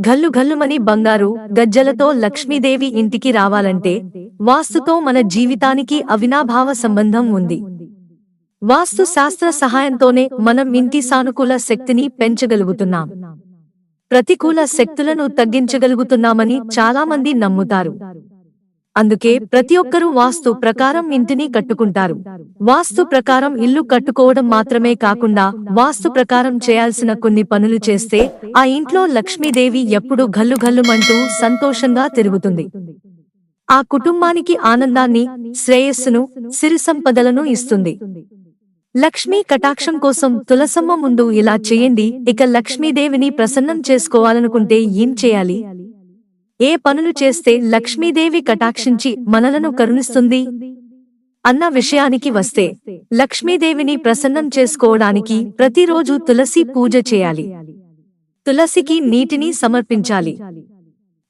ఘల్లుఘల్లుమని బంగారు గజ్జలతో లక్ష్మీదేవి ఇంటికి రావాలంటే వాస్తుతో మన జీవితానికి అవినాభావ సంబంధం ఉంది. వాస్తు శాస్త్ర సహాయంతోనే మనం ఇంటి సానుకూల శక్తిని పెంచగలుగుతున్నాం. ప్రతికూల శక్తులను తగ్గించగలుగుతున్నామని చాలామంది నమ్ముతారు. అందుకే ప్రతి ఒక్కరూ వాస్తు ప్రకారం ఇంటిని కట్టుకుంటారు. వాస్తు ప్రకారం ఇల్లు కట్టుకోవడం మాత్రమే కాకుండా వాస్తు ప్రకారం చేయాల్సిన కొన్ని పనులు చేస్తే ఆ ఇంట్లో లక్ష్మీదేవి ఎప్పుడు ఘల్లు ఘల్లుమంటూ సంతోషంగా తిరుగుతుంది. ఆ కుటుంబానికి ఆనందాన్ని శ్రేయస్సును సిరి సంపదలను ఇస్తుంది. లక్ష్మీ కటాక్షం కోసం తులసమ్మ ముందు ఇలా చేయండి ఇక లక్ష్మీదేవిని ప్రసన్నం చేసుకోవాలనుకుంటే ఏం చేయాలి? ఏ పనులు చేస్తే లక్ష్మీదేవి కటాక్షించి మనలను కరుణిస్తుంది? అన్న విషయానికి వస్తే లక్ష్మీదేవిని ప్రసన్నం చేసుకోవడానికి ప్రతిరోజు తులసి పూజ చేయాలి. తులసికి నీటిని సమర్పించాలి.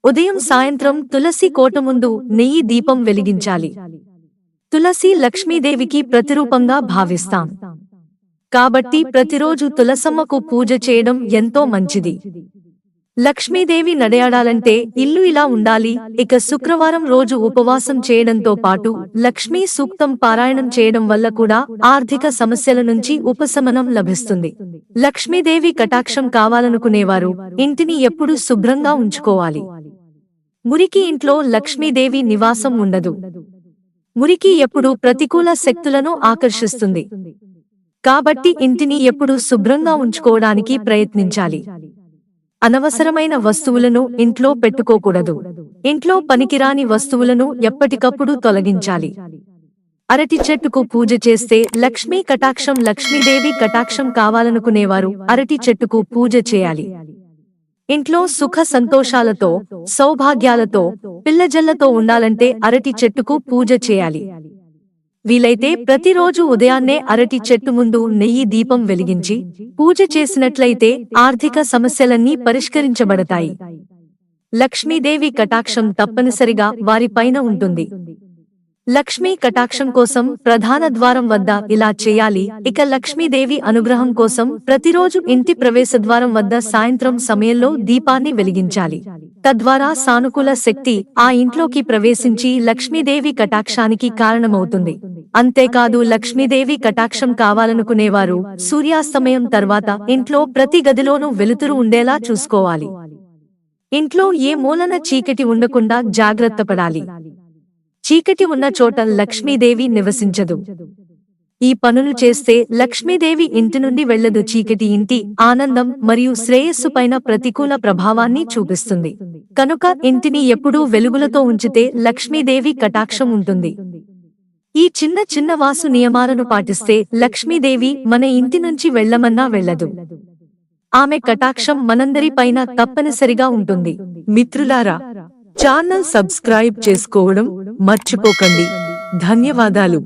ఉదయం సాయంత్రం తులసి కోట ముందు నెయ్యి దీపం వెలిగించాలి. తులసి లక్ష్మీదేవికి ప్రతిరూపంగా భావిస్తాం. కాబట్టి ప్రతిరోజు తులసమ్మకు పూజ చేయడం ఎంతో మంచిది. లక్ష్మీదేవి నడయాడాలంటే ఇల్లు ఇలా ఉండాలి. ఇక శుక్రవారం రోజు ఉపవాసం చేయడంతో పాటు లక్ష్మీ సూక్తం పారాయణం చేయడం వల్ల కూడా ఆర్థిక సమస్యల నుంచి ఉపశమనం లభిస్తుంది. లక్ష్మీదేవి కటాక్షం కావాలనుకునేవారు ఇంటిని ఎప్పుడు శుభ్రంగా ఉంచుకోవాలి. మురికి ఇంట్లో లక్ష్మీదేవి నివాసం ఉండదు. మురికి ఎప్పుడు ప్రతికూల శక్తులను ఆకర్షిస్తుంది. కాబట్టి ఇంటిని ఎప్పుడు శుభ్రంగా ఉంచుకోవడానికి ప్రయత్నించాలి. అనవసరమైన వస్తువులను ఇంట్లో పెట్టుకోకూడదు. ఇంట్లో పనికిరాని వస్తువులను ఎప్పటికప్పుడు తొలగించాలి. అరటి చెట్టుకు పూజ చేస్తే లక్ష్మీ కటాక్షం లక్ష్మీదేవి కటాక్షం కావాలనుకునేవారు అరటి చెట్టుకు పూజ చేయాలి. ఇంట్లో సుఖ సంతోషాలతో సౌభాగ్యాలతో పిల్లజల్లతో ఉండాలంటే అరటి చెట్టుకు పూజ చేయాలి. వీలైతే ప్రతిరోజు ఉదయాన్నే అరటి చెట్టు ముందు నెయ్యి దీపం వెలిగించి పూజ చేసినట్లయితే ఆర్థిక సమస్యలన్నీ పరిష్కరించబడతాయి. లక్ష్మీదేవి కటాక్షం తప్పనిసరిగా వారిపైన ఉంటుంది. లక్ష్మీ కటాక్షం కోసం ప్రధాన ద్వారం వద్ద ఇలా చేయాలి. ఇక లక్ష్మీదేవి అనుగ్రహం కోసం ప్రతిరోజు ఇంటి ప్రవేశ ద్వారం వద్ద సాయంత్రం సమయంలో దీపాన్ని వెలిగించాలి. తద్వారా సానుకూల శక్తి ఆ ఇంట్లోకి ప్రవేశించి లక్ష్మీదేవి కటాక్షానికి కారణమవుతుంది. అంతేకాదు లక్ష్మీదేవి కటాక్షం కావాలనుకునేవారు. సూర్యాస్తమయం తర్వాత ఇంట్లో ప్రతి గదిలోనూ వెలుతురు ఉండేలా చూసుకోవాలి. ఇంట్లో ఏ మూలన చీకటి ఉండకుండా జాగ్రత్త పడాలి. చీకటి ఉన్న చోట లక్ష్మీదేవి నివసించదు. ఈ పనులు చేస్తే లక్ష్మీదేవి ఇంటి నుండి వెళ్ళదు చీకటి ఇంటి ఆనందం మరియు శ్రేయస్సు పైన ప్రతికూల ప్రభావాన్ని చూపిస్తుంది. కనుక ఇంటిని ఎప్పుడూ వెలుగులతో ఉంచితే లక్ష్మీదేవి కటాక్షం ఉంటుంది. ఈ చిన్న చిన్న వాసు నియమాలను పాటిస్తే లక్ష్మీదేవి మన ఇంటి నుంచి వెళ్ళమన్నా వెళ్ళదు ఆమె కటాక్షం మనందరి పైన తప్పనిసరిగా ఉంటుంది. మిత్రులారా ఛానల్ సబ్స్క్రైబ్ చేసుకోవడం మర్చిపోకండి. ధన్యవాదాలు.